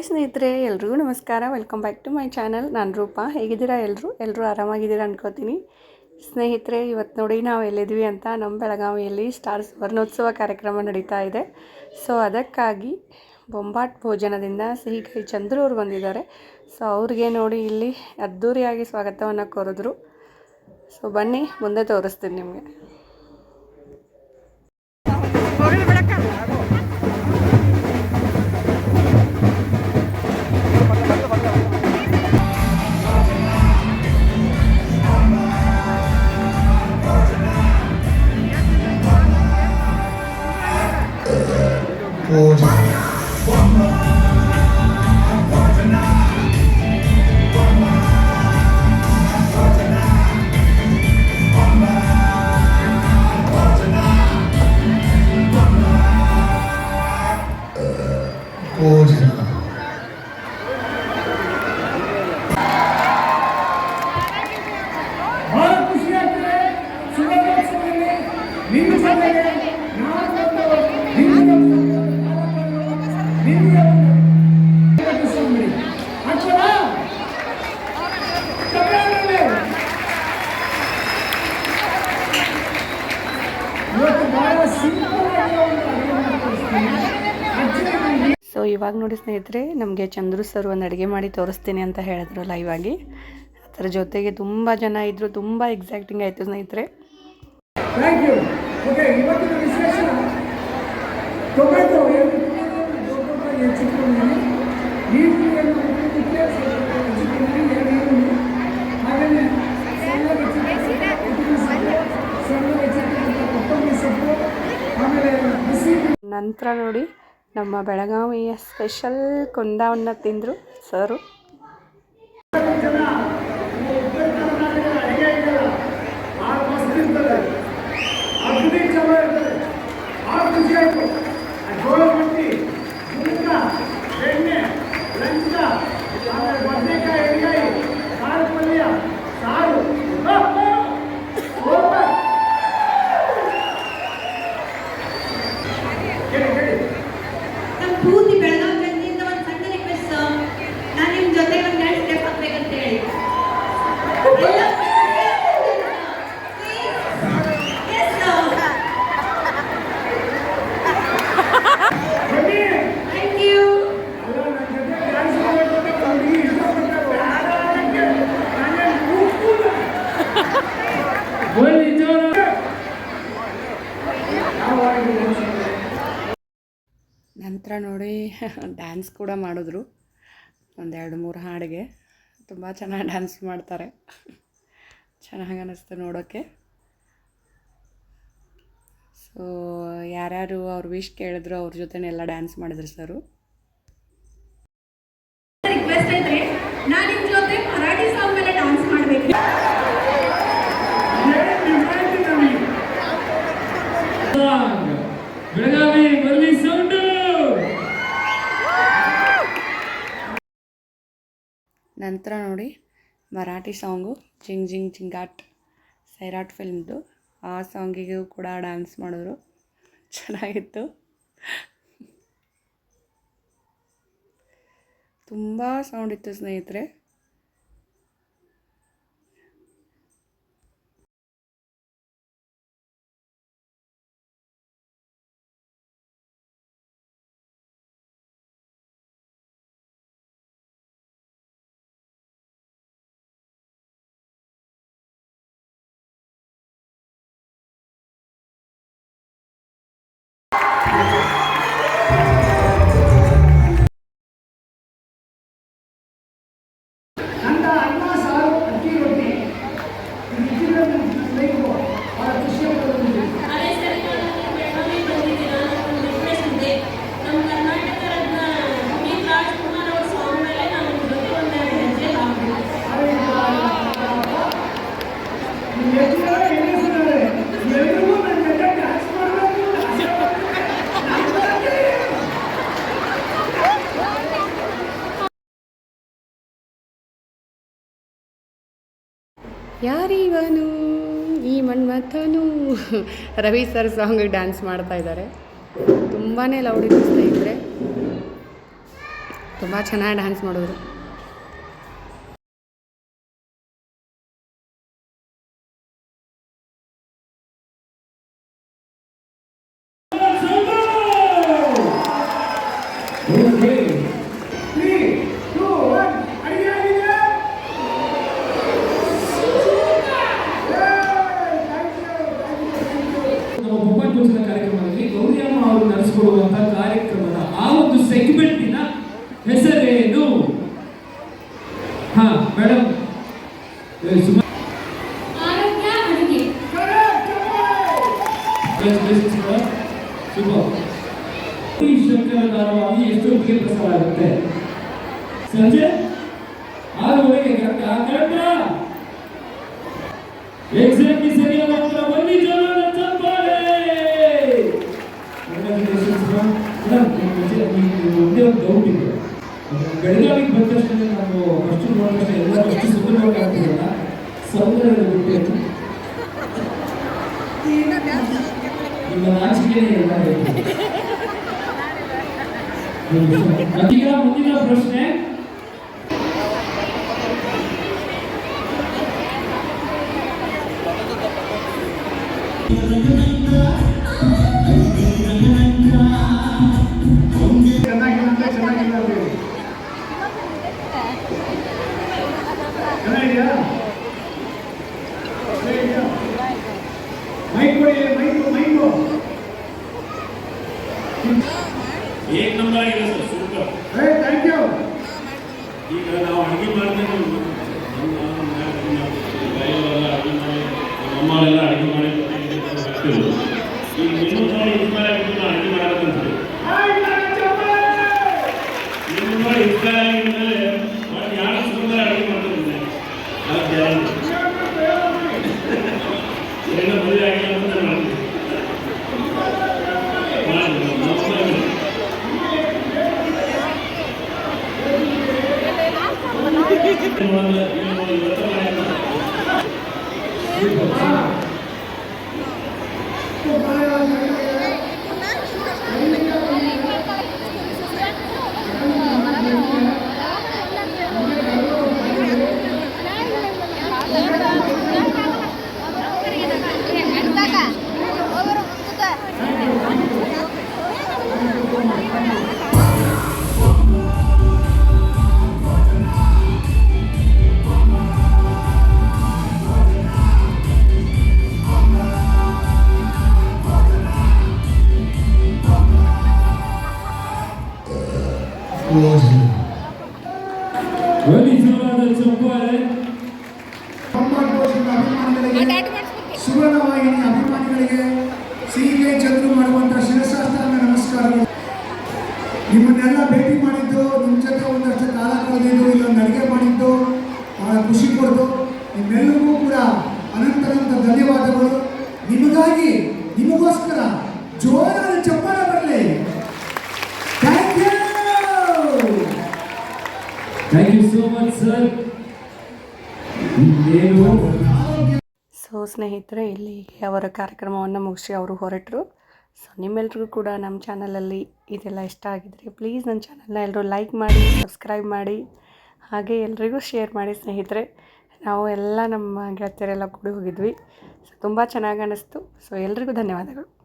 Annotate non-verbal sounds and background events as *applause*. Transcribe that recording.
Hi ಸ್ನೇಹಿತರೆ, ಎಲ್ರಿಗೂ ನಮಸ್ಕಾರ. Welcome back to my channel ನಾನು ರೂಪ. ಹೇಗಿದ್ದೀರಾ ಎಲ್ಲರೂ ಎಲ್ಲರೂ ಆರಾಮಾಗಿದ್ದೀರಾ ಅನ್ಕೋತೀನಿ. ಸ್ನೇಹಿತರೆ ಇವತ್ತು ನೋಡಿ ನಾವು ಎಲ್ಲಿದ್ವಿ ಅಂತ ನಮ್ಮ ಬೆಳಗಾವಿಯಲ್ಲಿ ಸ್ಟಾರ್ ವರ್ಣೋತ್ಸವ ಕಾರ್ಯಕ್ರಮ ನಡೀತಾ ಇದೆ. ಸೊ ಅದಕ್ಕಾಗಿ ಬೊಂಬಾಟ್ ಭೋಜನದಿಂದ ಸಿಹಿಕೈ ಚಂದ್ರು ಅವರು ಬಂದಿದ್ದಾರೆ. ಸೊ ಅವ್ರಿಗೆ ನೋಡಿ ಇಲ್ಲಿ ಅದ್ಧೂರಿಯಾಗಿ ಸ್ವಾಗತವನ್ನು ಕೋರಿದ್ರು. ಸೊ ಬನ್ನಿ, ಮುಂದೆ ತೋರಿಸ್ತೀನಿ ನಿಮಗೆ. ಸೊ ಇವಾಗ ನೋಡಿ ಸ್ನೇಹಿತರೆ, ನಮಗೆ ಚಂದ್ರು ಸರ್ ಒಂದು ಅಡುಗೆ ಮಾಡಿ ತೋರಿಸ್ತೀನಿ ಅಂತ ಹೇಳಿದ್ರು ಲೈವ್ ಆಗಿ. ಅದರ ಜೊತೆಗೆ ತುಂಬ ಜನ ಇದ್ದರು ತುಂಬ ಎಕ್ಸೈಟಿಂಗ್ ಆಯಿತು ಸ್ನೇಹಿತರೆ. ಥ್ಯಾಂಕ್ ಯು ಓಕೆ ಇವತ್ತಿನ ವಿಶೇಷ ಟೊಮೆಟೊ ಹೆಚ್ಚಿಟ್ಕೊಂಡಿದ್ದೀನಿ ಆಮೇಲೆ ನಂತರ ನೋಡಿ ನಮ್ಮ ಬೆಳಗಾವಿಯ ಸ್ಪೆಷಲ್ ಕುಂದಾವನ್ನ ತಿಂದರು ಸರು *laughs* ಡ್ಯಾನ್ಸ್ ಕೂಡ ಮಾಡಿದ್ರು. ಒಂದೆರಡು ಮೂರು ಹಾಡಿಗೆ. ತುಂಬ ಚೆನ್ನಾಗಿ ಡ್ಯಾನ್ಸ್ ಮಾಡ್ತಾರೆ. *laughs* ಚೆನ್ನಾಗಿ ಅನ್ನಿಸ್ತು ನೋಡೋಕ್ಕೆ ಸೊ ಯಾರ್ಯಾರು ಅವ್ರ ವಿಶ್ ಕೇಳಿದ್ರು ಅವ್ರ ಜೊತೆನೆಲ್ಲ ಡ್ಯಾನ್ಸ್ ಮಾಡಿದ್ರು ಸರು ರಿಕ್ವೆಸ್ಟ್ ಐತ್ರಿ ನಾನು ನಿಮ್ಮ ಜೊತೆ ಮರಾಠಿ ಸಾಂಗ್ ಮೇಲೆ ಡಾನ್ಸ್ ಮಾಡ್ಬೇಕ್ರಿ ಬೆಳಗಾವಿ ಬರ್ಲಿ ಸೌಂಡು ನಂತರ ನೋಡಿ ಮರಾಠಿ ಸಾಂಗು ಜಿಂಗ್ ಜಿಂಗ್ ಜಿಂಗಾಟ್ ಸೈರಾಟ್ ಫಿಲ್ಮ್ದು. ಆ ಸಾಂಗಿಗೂ ಕೂಡ ಡ್ಯಾನ್ಸ್ ಮಾಡಿದ್ರು ಚೆನ್ನಾಗಿತ್ತು. ತುಂಬ ಸೌಂಡ್ ಇತ್ತು ಸ್ನೇಹಿತರೆ. ಯಾರಿವನು? ಈ ಮನ್ಮಥನು. ರವಿ ಸರ್ ಸಾಂಗ್ ಡ್ಯಾನ್ಸ್ ಮಾಡ್ತಾ ಇದ್ದಾರೆ ತುಂಬಾ ಲೌಡ್ ಇದ್ದರೆ ತುಂಬ ಚೆನ್ನಾಗಿ ಡ್ಯಾನ್ಸ್ ಮಾಡಿದ್ರು ಓಕೆ ತ್ರೀ ಟೂ ಒನ್ ಅಡಿಗೆ ಆಗಿದೆ ನಮ್ಮ ಮೊಬೈಲ್ ಪೂಜನ ಕಾರ್ಯಕ್ರಮದಲ್ಲಿ ಗೌರಿಯಮ್ಮ ಅವರು ನಡೆಸಿಕೊಡುವಂತಹ ಕಾರ್ಯಕ್ರಮದ ಆ ಒಂದು ಸೆಗ್ಮೆಂಟಿನ ಹೆಸರೇನು ಹಾ ಮೇಡಮ್ ಸುಮಾರು ಆರೋಗ್ಯ ಅಡುಗೆ ಶುಭ ಈ ಶಂಕರ ಧಾರಾವಾಹಿ ಎಷ್ಟೊತ್ತಿಗೆ ಪ್ರಸಾರ ಆಗುತ್ತೆ ಸಂಜೆ ಆರೂವರೆಗೆ ಕರೆಕ್ಟ್ ಕರೆಕ್ಟ ಎಕ್ಸಾಕ್ಟ್ಲಿ ಸರಿಯಾದ ಉತ್ತರ ಬನ್ನಿ ಜನ ಚಪ್ಪಾಳೆ. ನಿಮ್ಗೆ ಒಂದೇ ಒಂದು ಡೌಟ್ ಇದೆ. ಬೆಳಗಾವಿಗೆ ಬಂದ ತಕ್ಷಣ ನಾವು ಫಸ್ಟ್ ನೋಡಿದ ತಕ್ಷಣ ಎಲ್ಲ ಅಷ್ಟು ಸುಂದರವಾಗಿ ಕಾಣ್ತಿರಲ್ಲ ಸೌಂದರ್ಯದ ಬಿಟ್ಟು ನಿಮ್ಮ ನಾಚಿಕೆನೇ. ಈಗ ಮುಂದಿನ ಪ್ರಶ್ನೆ ಏಕ್ ನಂಬರ್ ಆಗಿದೆ sir? Super. Hey thank you ಈಗ ನಾವು ಅಡುಗೆ ಮಾಡ್ತೇವೆ ಎಲ್ಲ ಅಡುಗೆ ಮಾಡಿ ನಮ್ಮ ಅಡುಗೆ ಮಾಡಿ. ಈಗ ಇನ್ನೂ ನೋಡಿ ಇನ್ಸ್ಪೈರ್ ಆಗಿಬಿಟ್ಟು ನಾನು ಅಡುಗೆ ಮಾಡಬೇಕಂತ. ಇನ್ನು ನೋಡಿ ಇನ್ಸ್ಪೈರ್ ಬನ್ನಿ ನಿಮಗಾಗಿ ನಿಮಗೋಸ್ಕರ ಜೋರಾದ ಚಪ್ಪಾಳ ಬರಲಿ. Thank you thank you so much sir so ಸ್ನೇಹಿತರೆ ಇಲ್ಲಿ ಅವರ ಕಾರ್ಯಕ್ರಮವನ್ನು ಮುಗಿಸಿ ಅವರು ಹೊರಟರು. ಸೊ ನಿಮ್ಮೆಲ್ರಿಗೂ ಕೂಡ ನಮ್ಮ ಚಾನಲಲ್ಲಿ ಇದೆಲ್ಲ ಇಷ್ಟ ಆಗಿದ್ರೆ ಪ್ಲೀಸ್ ನನ್ನ ಚಾನಲ್ನ ಎಲ್ಲರೂ ಲೈಕ್ ಮಾಡಿ ಸಬ್ಸ್ಕ್ರೈಬ್ ಮಾಡಿ ಹಾಗೆ ಎಲ್ರಿಗೂ ಶೇರ್ ಮಾಡಿ ಸ್ನೇಹಿತರೆ. ನಾವು ಎಲ್ಲ ನಮ್ಮ ಗೆಳತಿಯರೆಲ್ಲ ಕೂಡಿ ಹೋಗಿದ್ವಿ. ಸೊ ತುಂಬ ಚೆನ್ನಾಗಿ ಅನ್ನಿಸ್ತು ಸೊ ಎಲ್ರಿಗೂ ಧನ್ಯವಾದಗಳು.